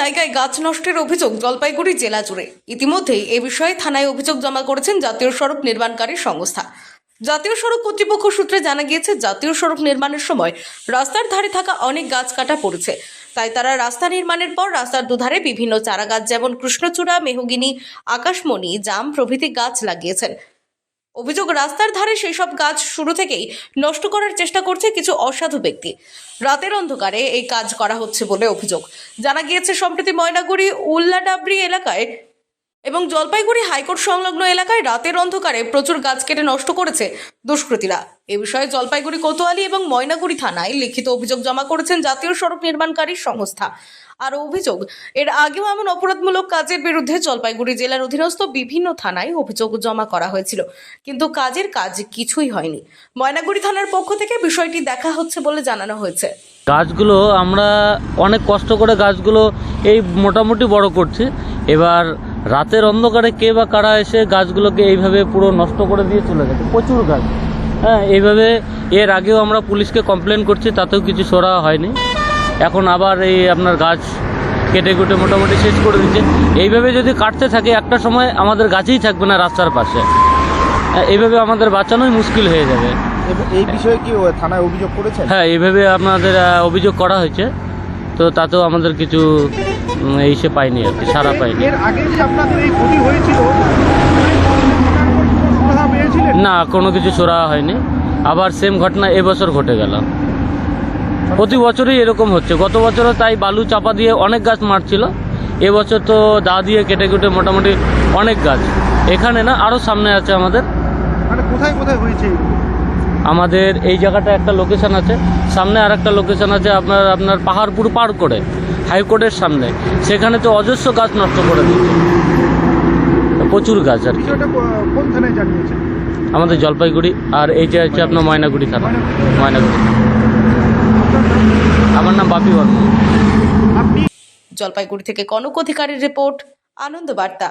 জায়গায় গাছ নষ্টের অভিযোগ জলপাইগুড়ি জেলা জুড়ে। ইতিমধ্যেই এ বিষয়ে থানায় অভিযোগ জমা করেছেন জাতীয় সড়ক নির্মাণকারী সংস্থা। জাতীয় সড়ক কর্তৃপক্ষ সূত্রে জানা গিয়েছে, জাতীয় সড়ক নির্মাণের সময় রাস্তার ধারে থাকা অনেক গাছ কাটা পড়েছে। তাই তারা রাস্তা নির্মাণের পর রাস্তার দুধারে বিভিন্ন চারা গাছ যেমন কৃষ্ণচূড়া, মেহগিনি, আকাশমণি, জাম প্রভৃতি গাছ লাগিয়েছেন। অভিযোগ, রাস্তার ধারে সেই সব গাছ শুরু থেকেই নষ্ট করার চেষ্টা করছে কিছু অসাধু ব্যক্তি। রাতের অন্ধকারে এই কাজ করা হচ্ছে বলে অভিযোগ। জানা গিয়েছে, সম্প্রতি ময়নাগুড়ি উল্লাডাবরি এলাকায় এবং জলপাইগুড়ি হাইকোর্ট সংলগ্ন এলাকায় রাতের অন্ধকারে প্রচুর গাছ কেটে নষ্ট করেছে দুষ্কৃতীরা। এ বিষয়ে জলপাইগুড়ি কোতোয়ালি এবং ময়নাগুড়ি থানায় লিখিত অভিযোগ জমা করেছেন জাতীয় সড়ক নির্মাণকারী সংস্থা। আর অভিযোগ। এর আগেও এমন অপরাধমূলক কাজের বিরুদ্ধে জলপাইগুড়ি জেলার অধীনস্থ বিভিন্ন থানায় অভিযোগ জমা করা হয়েছিল। কিন্তু কাজের কাজ কিছুই হয়নি। ময়নাগুড়ি থানার পক্ষ থেকে বিষয়টি দেখা হচ্ছে বলে জানানো হয়েছে। গাছগুলো আমরা অনেক কষ্ট করে গাছগুলো এই মোটামুটি বড় করছি। এবার রাতের অন্ধকারে কে বা কারা এসে গাছগুলোকে এইভাবে পুরো নষ্ট করে দিয়ে চলে গেছে। প্রচুর গাছ। হ্যাঁ এইভাবে এর আগেও আমরা পুলিশকে কমপ্লেন করছি, তাতেও কিছু সরা হয়নি। এখন আবার এই আপনার গাছ কেটে কুটে মোটামুটি শেষ করে দিচ্ছে। এইভাবে যদি কাটতে থাকে একটা সময় আমাদের গাছেই থাকবে না রাস্তার পাশে। এইভাবে আমাদের বাঁচানোই মুশকিল হয়ে যাবে। এই বিষয়ে কি থানায় অভিযোগ করেছেন? হ্যাঁ এইভাবে আপনাদের অভিযোগ করা হয়েছে। তো তাতেও আমাদের কিছু উম, এই সে পাইনি আর কি সারা পাইনি এর আগে যে আপনাদের এই ক্ষতি হয়েছিল? না কোনো কিছু সরা হয়নি। আবার সেম ঘটনা এবছর ঘটে গেল। প্রতি বছরই এরকম হচ্ছে। গত বছরও তাই বালু চাপা দিয়ে অনেক গাছ মারছিল। এবছর তো দা দিয়ে কেটে কেটে মোটামুটি অনেক গাছ। এখানে না আরও সামনে আছে আমাদের। মানে কোথায় কোথায় হয়েছে আমাদের এই জায়গাটা একটা লোকেশন আছে। সামনে আর একটা লোকেশন আছে আপনার আপনার পাহাড়পুর পার করে হাইকোর্টের সামনে। সেখানে তো অজস্র গাছ নষ্ট করে দিচ্ছে প্রচুর গাছ আর কি। আমাদের জলপাইগুড়ি আর এইটা হচ্ছে আপনার ময়নাগুড়ি থানা। ময়নাগুড়ি। আমার নাম বাপি বর্মা জলপাইগুড়ি থেকে কনক অধিকারীর রিপোর্ট আনন্দ বার্তা।